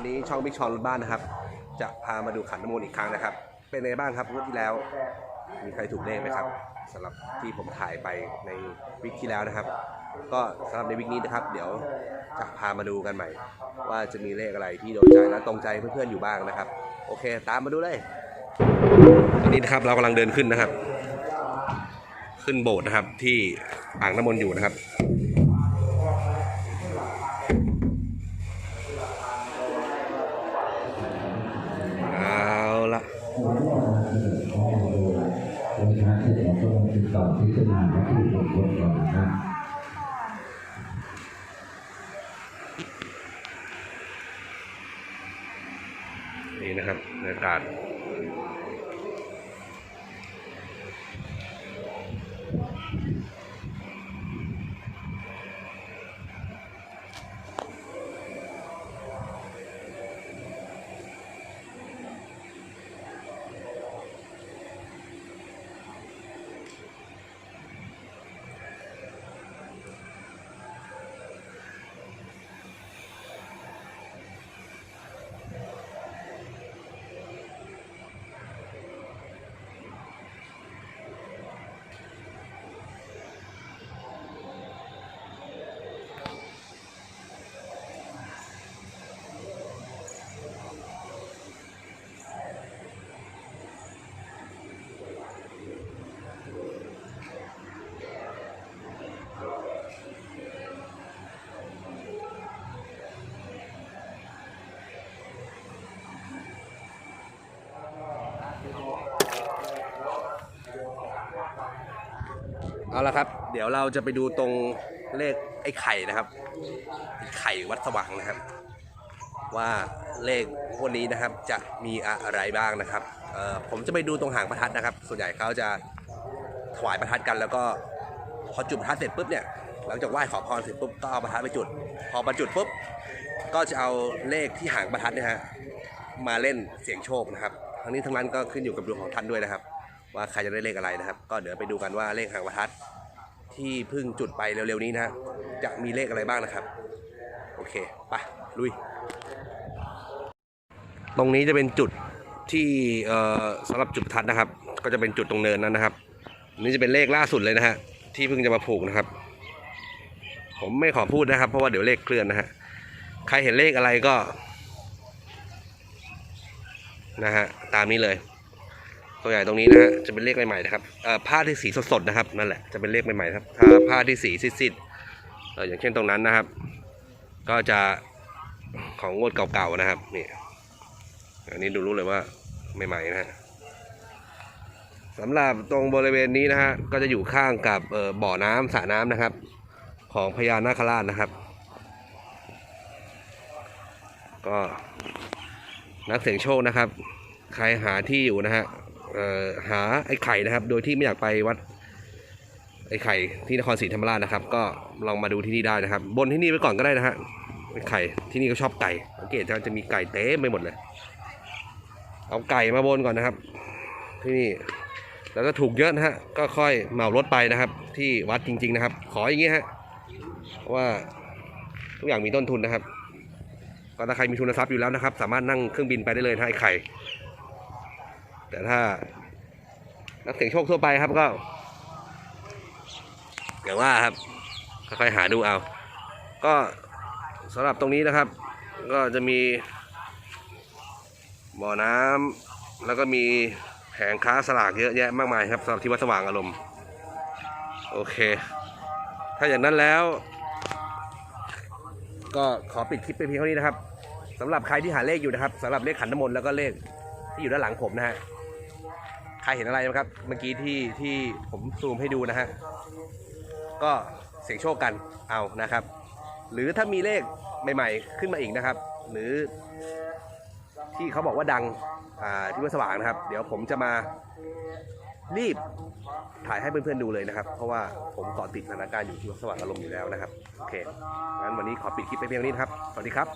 ันนี้ช่องบิ๊กชอนรถบ้านนะครับ จะพามาดูขันน้ำมนต์อีกครั้งนะครับ เป็นไงบ้างครับงวดที่แล้ว มีใครถูกเลขไหมครับสำหรับที่ผมถ่ายไปในวิกที่แล้วนะครับ ก็สำหรับในวิกนี้นะครับ เดี๋ยวจะพามาดูกันใหม่ ว่าจะมีเลขอะไรที่โดนใจและตรงใจเพื่อนๆอยู่บ้างนะครับ โอเค ตามมาดูเลยตอนนี้นะครับเรากำลังเดินขึ้นนะครับ ขึ้นโบสถ์นะครับ ที่อ่างน้ำมนต์อยู่นะครับ วันนี้ที่เราต้องติดต่อที่สนามที่ผมคนก่อนนะครับนี่นะครับบรรยาก เอาละครับ เดี๋ยวเราจะไปดูตรงเลขไอ้ไข่นะครับ ไข่วัดสว่างนะครับ ว่าเลขงวันนี้นะครับจะมีอะไรบ้างนะครับผมจะไปดูตรงหางประทัดนะครับ ส่วนใหญ่เขาจะถวายประทัดกัน แล้วก็พอจุดประทัดเสร็จปุ๊บเนี่ยหลังจากไหว้ขอพรเสร็จปุ๊บก็เอาประทัดไปจุด พอประจุดปุ๊บก็จะเอาเลขที่หางประทัดเนี่ยฮะมาเล่นเสียงโชคนะครับ ทั้งนี้ทั้งนั้นก็ขึ้นอยู่กับดวงของท่านด้วยนะครับ ว่าใครจะได้เลขอะไรนะครับ ก็เดี๋ยวไปดูกันว่าเลขหางประทัดที่เพิ่งจุดไปเร็วๆนี้นะจะมีเลขอะไรบ้างนะครับ โอเคไปลุย ตรงนี้จะเป็นจุดที่เอ่อสำหรับจุดประทัดนะครับ ก็จะเป็นจุดตรงเนินนั้นนะครับนนี่จะเป็นเลขล่าสุดเลยนะฮะที่เพิ่งจะมาผูกนะครับ ผมไม่ขอพูดนะครับ เพราะว่าเดี๋ยวเลขเคลื่อนนะฮะใครเห็นเลขอะไรก็นะฮะตามนี้เลย ตัวใหญ่ตรงนี้นะฮะจะเป็นเลขใหม่ๆนะครับผ้าที่สีสดๆนะครับนั่นแหละจะเป็นเลขใหม่ๆครับถ้าผ้าที่สีซีดๆอย่างเช่นตรงนั้นนะครับ ก็จะของงวดเก่าๆนะครับนี่อันนี้ดูรู้เลยว่าใหม่ๆนะฮะสำหรับตรงบริเวณนี้นะฮะก็จะอยู่ข้างกับบ่อน้ำสระน้ำนะครับ ของพญานาคราชนะครับ ก็นักเสี่ยงโชคนะครับ ใครหาที่อยู่นะฮะ หาไอ้ไข่นะครับ โดยที่ไม่อยากไปวัดไอ้ไข่ที่นครศรีธรรมราชนะครับ ก็ลองมาดูที่นี่ได้นะครับ บนที่นี่ไว้ก่อนก็ได้นะฮะไอ้ไข่ที่นี่ก็ชอบไก่สังเกตจะจะมีไก่เต็มไปหมดเลย เอาไก่มาบนก่อนนะครับ ที่นี่แล้วก็ถูกเยอะนะฮะก็ค่อยเหมารถไปนะครับ ที่วัดจริง ๆนะครับ ขออย่างงี้ฮะเพราะว่าทุกอย่างมีต้นทุนนะครับ ก็ถ้าใครมีทุนทรัพย์อยู่แล้วนะครับ สามารถนั่งเครื่องบินไปได้เลยนะไอ้ไข่ แต่ถ้า นักเสี่ยงโชคทั่วไปครับก็ อย่างว่าครับค่อยๆหาดูเอา ก็สำหรับตรงนี้นะครับ ก็จะมีบ่อน้ำแล้วก็มีแผงค้าสลากเยอะแยะมากมายครับสำหรับที่วัดสว่างอารมณ์ โอเค ถ้าอย่างนั้นแล้ว ก็ขอปิดคลิปไปเพียงเท่านี้นะครับสำหรับใครที่หาเลขอยู่นะครับสำหรับเลขขันน้ำมนต์แล้วก็เลขที่อยู่ด้านหลังผมนะฮะ ใครเห็นอะไรไหมครับ เมื่อกี้ที่ที่ผมซูมให้ดูนะฮะ ก็เสียงโชคกันเอานะครับ หรือถ้ามีเลขใหม่ ๆ ขึ้นมาอีกนะครับ หรือที่เขาบอกว่าดังที่วัดสว่างนะครับ เดี๋ยวผมจะมารีบถ่ายให้เพื่อนๆดูเลยนะครับ เพราะว่าผมเกาะติดสถานการณ์อยู่ที่วัดสว่างอารมณ์อยู่แล้วนะครับ โอเค งั้นวันนี้ขอปิดคลิปไปเพียงนี้นะครับ สวัสดีครับ